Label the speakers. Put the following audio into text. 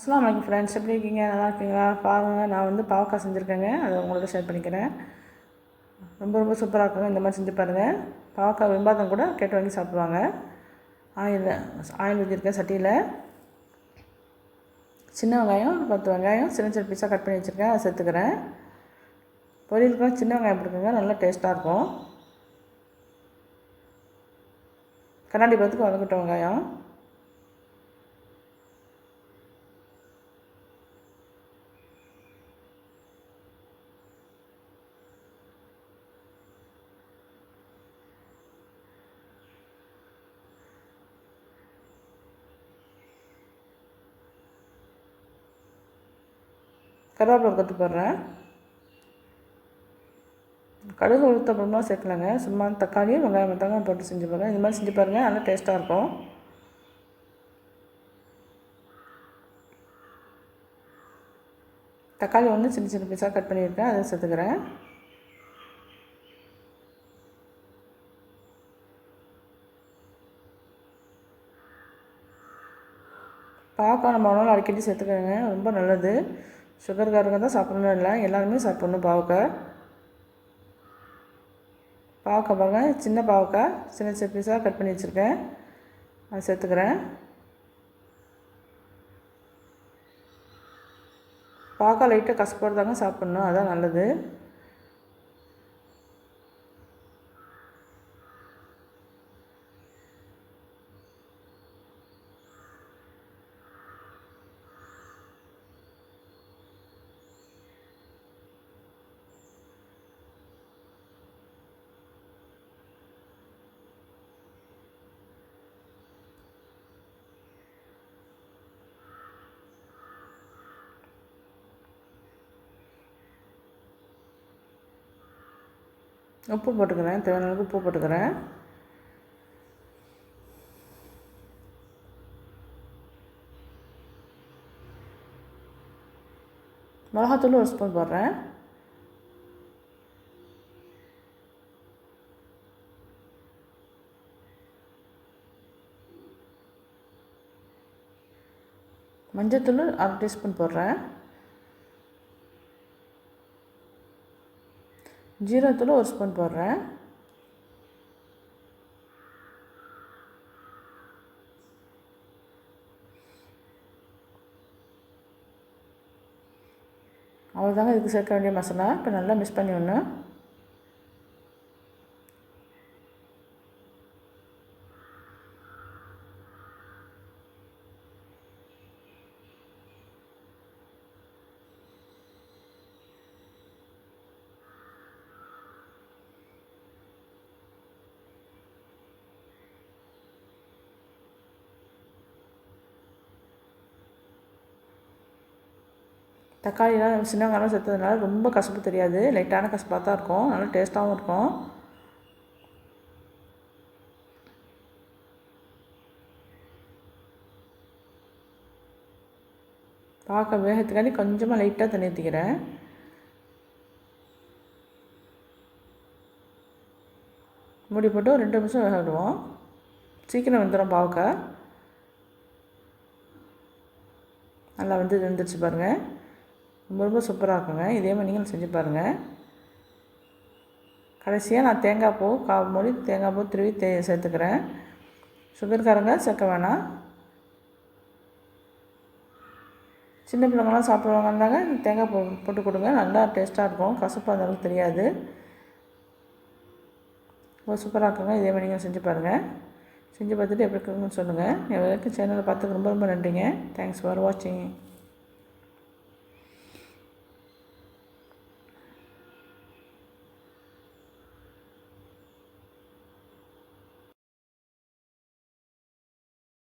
Speaker 1: அஸ்லாம் வலைக்கம் ஃப்ரெண்ட்ஸ் எப்படி இருக்கீங்க? நல்லா இருக்கீங்களா? பாருங்கள் நான் வந்து பாவக்காய் செஞ்சுருக்கேங்க. அதை உங்களோட ஷேர் பண்ணிக்கிறேன். ரொம்ப ரொம்ப சூப்பராக இருக்குங்க. இந்த மாதிரி செஞ்சு பாருங்கள் பாவக்காய் வெம்பாதம் கூட கேட்டு வாங்கி சாப்பிடுவாங்க. ஆயில் ஆயில் ஊற்றிருக்கேன் சட்டியில். சின்ன வெங்காயம் பத்து வெங்காயம் சின்ன சின்ன பீஸாக கட் பண்ணி வச்சுருக்கேன். அதை சேர்த்துக்கிறேன். பொரியலுக்குலாம் சின்ன வெங்காயம் போட்டுக்கோங்க நல்லா டேஸ்ட்டாக இருக்கும். கண்ணாடி பத்துக்கு வதக்கட்டும் வெங்காயம். கருவேப்பிலை கொத்து போடுறேன் கடுகு உளுத்தப்பறமாக சேர்க்கலங்க. சும்மா தக்காளியும் வெங்காயம் வெங்காயம் போட்டு செஞ்சு பாருங்கள் இந்த மாதிரி செஞ்சு பாருங்கள் நல்லா டேஸ்ட்டாக இருக்கும். தக்காளி ஒன்று சின்ன சின்ன பீஸாக கட் பண்ணியிருக்கேன். அதை சேர்த்துக்கிறேன். பாக்கான நம்ம அடிக்கடி சேர்த்துக்கிறேங்க ரொம்ப நல்லது. சுகர்காரங்க தான் சாப்பிடணும் இல்லை. எல்லாருமே சாப்பிட்ணும் பாவக்காய். பாவக்காய் பாருங்கள் சின்ன பாவக்காய். சின்ன சின்ன பீஸாக கட் பண்ணி வச்சுருக்கேன். அதை சேர்த்துக்கிறேன். பாவக்காய் லைட்டாக கசப்போடு தாங்க சாப்பிட்ணும். அதான் நல்லது. உப்பு போட்டுக்கிறேன். தேவையான அளவுக்கு உப்பு போட்டுக்கிறேன். மிளகாத்தூள் ஒரு ஸ்பூன் போடுறேன். மஞ்சத்தூள் அரை டீஸ்பூன் போடுறேன். ஜீரகத்தூள் ஒரு ஸ்பூன் போடுறேன். அவ்வளோதாங்க இதுக்கு சேர்க்க வேண்டிய மசாலா. இப்போ நல்லா மிக்ஸ் பண்ணி ஒன்று தக்காளிலாம் சின்ன வெங்காயம் சேர்த்ததுனால ரொம்ப கசப்பு தெரியாது. லைட்டான கசப்பாக தான் இருக்கும். நல்லா டேஸ்ட்டாகவும் இருக்கும். பார்க்க வேகத்துக்காண்டி கொஞ்சமாக லைட்டாக தண்ணி ஊற்றிக்கிறேன் மூடி போட்டு ஒரு ரெண்டு நிமிஷம் வேக விடுவோம். சீக்கிரம் வந்துடும் பாவக்காய். நல்லா வந்து வெந்துருச்சு பாருங்கள் ரொம்ப ரொம்ப சூப்பராக இருக்குங்க. இதே மாதிரி நீங்களும் செஞ்சு பாருங்கள் கடைசியாக நான் தேங்காய் பூ கா மூடி தேங்காய் பூ திருவி தே சேர்த்துக்கிறேன். சுகர்காரங்க சேர்க்க வேணாம். சின்ன பிள்ளைங்களாம் சாப்பிடுவாங்கன்னாங்க தேங்காய் பூ போட்டு கொடுங்க. நல்லா டேஸ்ட்டாக இருக்கும். கசப்பாக இருந்தாலும் தெரியாது. ரொம்ப சூப்பராக இருக்குங்க. இதே மாதிரி நீங்கள் செஞ்சு பாருங்கள் செஞ்சு பார்த்துட்டு எப்படி இருக்குன்னு சொல்லுங்கள் என் வரைக்கும் சேனலை பார்த்துக்கு ரொம்ப ரொம்ப நன்றிங்க. தேங்க்ஸ் ஃபார் வாட்சிங்